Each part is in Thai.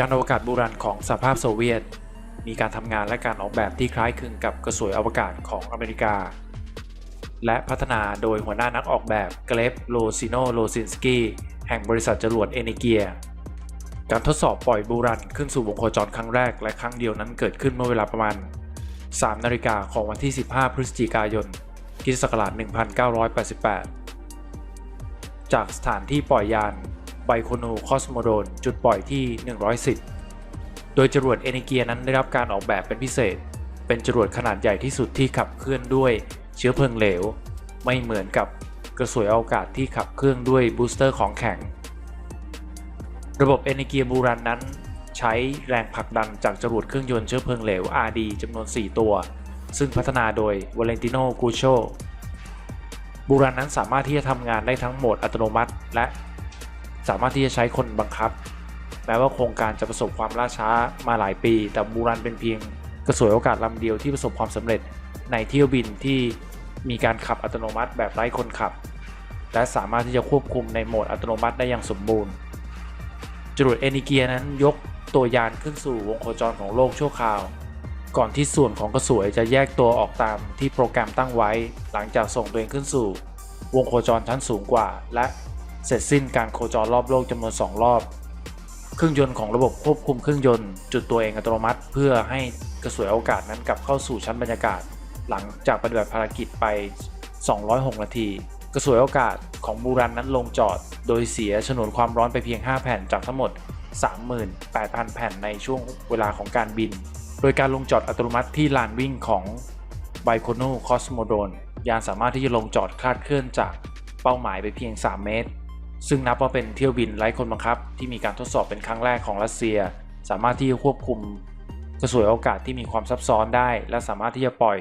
ยานอวกาศบูรันของสหภาพโซเวียต มีการทำงานและการออกแบบที่คล้ายคลึงกับกระสวยอวกาศของอเมริกา และพัฒนาโดยหัวหน้านักออกแบบเกเลฟโลซิโนโลซินสกี้แห่งบริษัทจรวดเอเนเกีย การทดสอบปล่อยบูรันขึ้นสู่วงโคจรครั้งแรกและครั้งเดียวนั้นเกิดขึ้นเมื่อเวลาประมาณ 3 นาฬิกาของวันที่ 15 พฤศจิกายนคริสตศักราช1988 จากสถานที่ปล่อยยาน ไบโคนูคอสโมโดนจุดปล่อยที่ 110 โดยจรวดเอเนเกียนั้นได้รับการออกแบบเป็นพิเศษ เป็นจรวดขนาดใหญ่ที่สุดที่ขับเคลื่อนด้วยเชื้อเพลิงเหลว ไม่เหมือนกับกระสวยอวกาศที่ขับเคลื่อนด้วยบูสเตอร์ของแข็ง ระบบเอเนเกียบูรันนั้น ใช้แรงผลักดันจากจรวดเครื่องยนต์เชื้อเพลิงเหลว RD จำนวน 4 ตัว ซึ่งพัฒนาโดยวาเลนติโนกูโชบูรันนั้นสามารถที่จะทำงานได้ทั้งโหมดอัตโนมัติ และ สามารถที่จะใช้คนบังคับ แม้ว่าโครงการจะประสบความล่าช้ามาหลายปี แต่บูรันเป็นเพียงกระสวยโอกาสลำเดียวที่ประสบความสำเร็จในเที่ยวบินที่มีการขับอัตโนมัติแบบไร้คนขับ และสามารถที่จะควบคุมในโหมดอัตโนมัติได้อย่างสมบูรณ์จรวดเอนิเกียนั้นยกตัวยานขึ้นสู่วงโคจรของโลกชั่วคราว ก่อนที่ส่วนของกระสวยจะแยกตัวออกตามที่โปรแกรมตั้งไว้ หลังจากส่งตัวเองขึ้นสู่ วงโคจรชั้นสูงกว่า และ เสร็จสิ้นการโคจรรอบโลกจำนวน 2 รอบ เครื่องยนต์ของระบบควบคุมเครื่องยนต์ จุดตัวเองอัตโนมัติ เพื่อให้กระสวยอวกาศนั้นกลับเข้าสู่ชั้นบรรยากาศ หลังจากปฏิบัติภารกิจไป 206 นาที กระสวยอวกาศของบูรันนั้นลงจอด โดยเสียฉนวนความร้อนไปเพียง 5 แผ่นจากทั้งหมด 38,000 แผ่นในช่วงเวลาของการบิน โดยการลงจอดอัตโนมัติที่ลานวิ่งของไบโคโนคอสโมโดนยานสามารถที่จะลงจอดคลาดเคลื่อนจากเป้าหมายไปเพียง 3 เมตร ซึ่งนับว่าเป็นเที่ยวบินไร้คนบังคับ ที่มีการทดสอบเป็นครั้งแรกของรัสเซีย สามารถที่จะควบคุมกระสวยอกาศที่มีความซับซ้อนได้ และสามารถที่จะปล่อย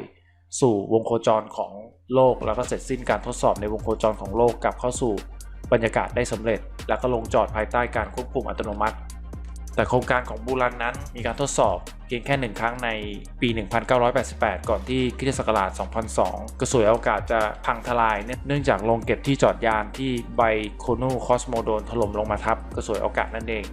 สู่วงโคจรของโลก แล้วก็เสร็จสิ้นการทดสอบในวงโคจรของโลกกลับเข้าสู่บรรยากาศได้สำเร็จ แล้วก็ลงจอดภายใต้การควบคุมอัตโนมัติ แต่โครงการของบูรันนั้นมีการทดสอบเพียงแค่หนึ่งครั้งในปี 1988 ก่อนที่คริสตศักราช 2002 กระสวยอวกาศจะพังทลาย เนื่องจากโรงเก็บที่จอดยานที่ไบโคนูคอสโมโดนถล่มลงมาทับกระสวยอวกาศนั่นเอง